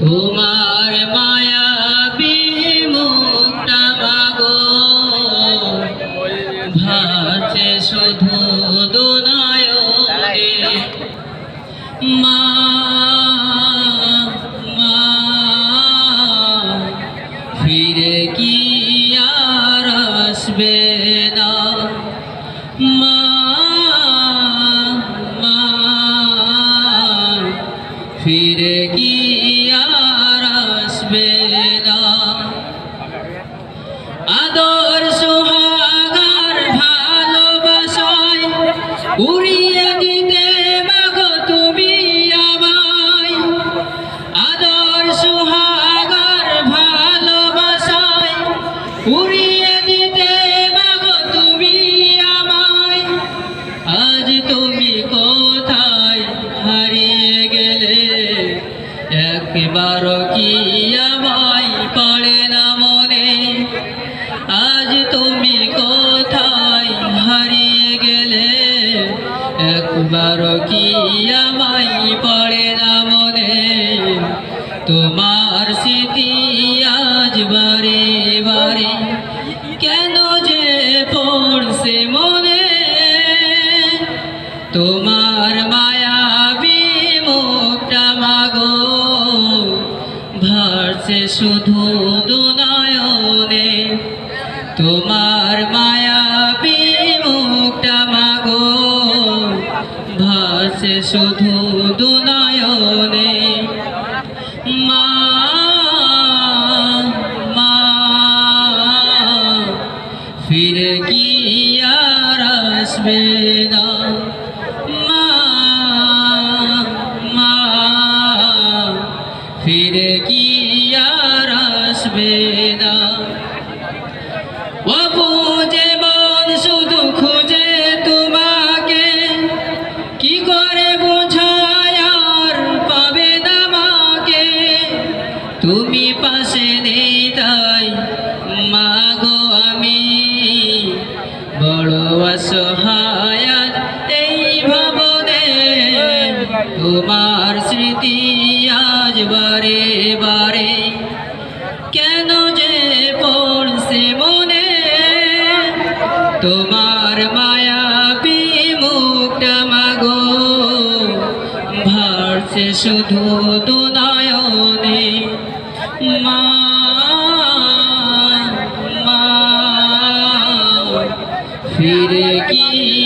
তোমার মায়া বিমুখটা মাগো ভাসে শুধু দুনায়নে। মা ফিরে কি আর আসবে না? মা, ফিরে কি উড়িয়ে দিতে মাগো তুমি আমায় আদর সোহাগার ভালোবাসায়। উড়িয়ে দিতে মাগো তুমি আজ তুমি কোথায় হারিয়ে গেলে? একবার কি একবার কি আমায় পড়ে না মনে তোমার স্মৃতি আজ বারে বারে কেন যে পড়ছে মনে তোমার মায়া বিমুখটা মাগো ভাসে শুধু দুনয়নে তোমার মায়া শুধু দুনয়নে। মা মা, ফিরে কি আর আসবে না? মা মা, ফিরে কি আর আসবে না? এই ভবনে তোমার স্মৃতি আজ বারে বারে। কেন যে পড়ছে মনে? তোমার মায়া মুখটা মাগো। ভারছে শুধু দুনায়নে। মা, ফিরে কি